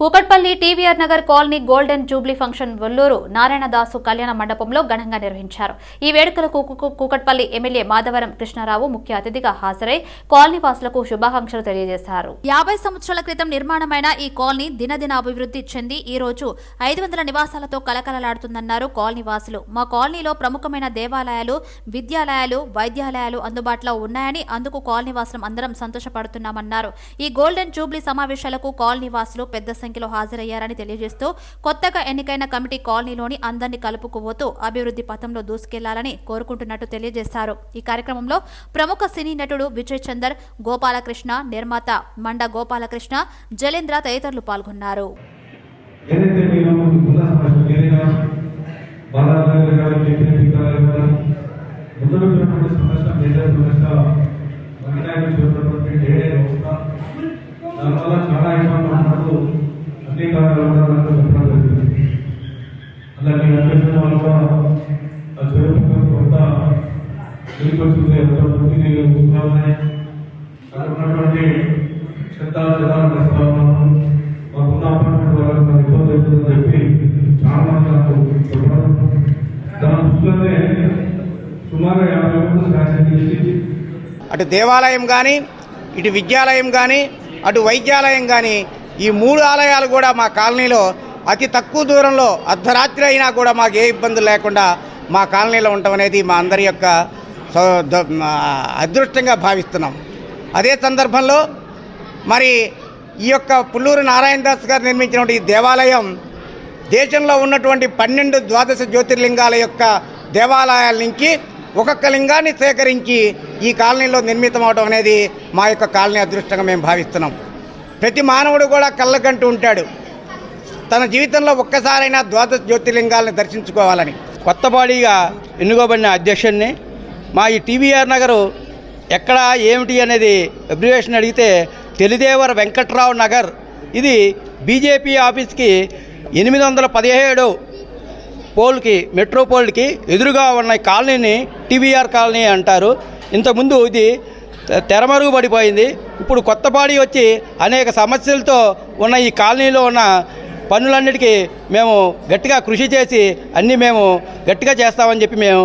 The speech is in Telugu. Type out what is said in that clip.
Kukatpally TVR Nagar colony golden jubilee function Valluru Narayanadasu కళ్యాణ మండపంలో ఘనంగా నిర్వహించారు. ఈ వేడుకలకు కూకట్పల్లి ఎమ్మెల్యే మాధవరం కృష్ణారావు ముఖ్య అతిథిగా హాజరై కాలనీ వాసులకు శుభాకాంక్షలు తెలియజేశారు. యాభై సంవత్సరాల క్రితం నిర్మాణమైన ఈ కాలనీ దినదిన అభివృద్ధి చెంది ఈ రోజు ఐదు వందల నివాసాలతో కలకలలాడుతుందన్నారు కాలనీ వాసులు మా కాలనీలో ప్రముఖమైన దేవాలయాలు విద్యాలయాలు వైద్యాలయాలు అందుబాటులో ఉన్నాయని అందుకు కాలనీ వాసులం అందరం సంతోషపడుతున్నామన్నారు. ఈ గోల్డెన్ జూబ్లీ సమావేశాలకు కాలనీ వాసులు పెద్ద సంఖ్యలో హాజరయ్యారని తెలియజేస్తూ కొత్తగా ఎన్నికైన కమిటీ కాలనీలోని అందరినీ కలుపుకుపోతూ అభివృద్ధి పథంలో దూసుకెళ్ళాలని కోరుకుంటున్నట్టు తెలియజేశారు. ఈ కార్యక్రమంలో ప్రముఖ సినీ నటుడు విజయ్ చందర్ గోపాలకృష్ణ నిర్మాత మండ గోపాలకృష్ణ జలేంద్ర తదితరులు పాల్గొన్నారు. ఏదైతే మీరు ఉన్న ఏదైనా బాధాకరంగా చెప్పిన ముందు సమస్య మేజర్ సమస్య వల్ల ఆ చెరువు కొంత నీళ్ళు వచ్చింది ఎంతమంది నీళ్ళు చెత్త చెదాలు మాకున్న అపార్ట్మెంట్ ఇబ్బంది అవుతుందని చెప్పి చాలా నాకు చెప్పడం. దాని దృష్టిలోనే సుమారు యాభై మంది శాంక్షన్ చేసి అటు దేవాలయం కానీ ఇటు విద్యాలయం కానీ అటు వైద్యాలయం కానీ ఈ మూడు ఆలయాలు కూడా మా కాలనీలో అతి తక్కువ దూరంలో అర్ధరాత్రి అయినా కూడా మాకు ఏ ఇబ్బందులు లేకుండా మా కాలనీలో ఉండటం అనేది మా అందరి యొక్క అదృష్టంగా భావిస్తున్నాం. అదే సందర్భంలో మరి ఈ యొక్క పుల్లూరు నారాయణ దాస్ గారు నిర్మించినటువంటి ఈ దేవాలయం దేశంలో ఉన్నటువంటి పన్నెండు ద్వాదశ జ్యోతిర్లింగాల యొక్క దేవాలయాల నుంచి ఒక్కొక్క లింగాన్ని సేకరించి ఈ కాలనీలో నిర్మితం అవడం అనేది మా యొక్క కాలనీ అదృష్టంగా మేము భావిస్తున్నాం. ప్రతి మానవుడు కూడా కళ్ళకంటూ ఉంటాడు. తన జీవితంలో ఒక్కసారైనా ద్వాదశ జ్యోతిర్లింగాలను దర్శించుకోవాలని కొత్త బాడీగా ఎన్నుకోబడిన అధ్యక్షుడిని మా ఈ టీవీఆర్ నగరు ఎక్కడ ఏమిటి అనేది అబ్రివేషన్ అడిగితే తెలిదేవర వెంకట్రావు నగర్. ఇది బీజేపీ ఆఫీస్కి ఎనిమిది వందల పదిహేడు పోల్కి మెట్రోపోల్కి ఎదురుగా ఉన్న కాలనీని టీవీఆర్ కాలనీ అంటారు. ఇంతకుముందు ఇది తె- తెరమరుగు పడిపోయింది. ఇప్పుడు కొత్తపాడి వచ్చి అనేక సమస్యలతో ఉన్న ఈ కాలనీలో ఉన్న పనులన్నిటికీ మేము గట్టిగా కృషి చేసి అన్నీ మేము గట్టిగా చేస్తామని చెప్పి మేము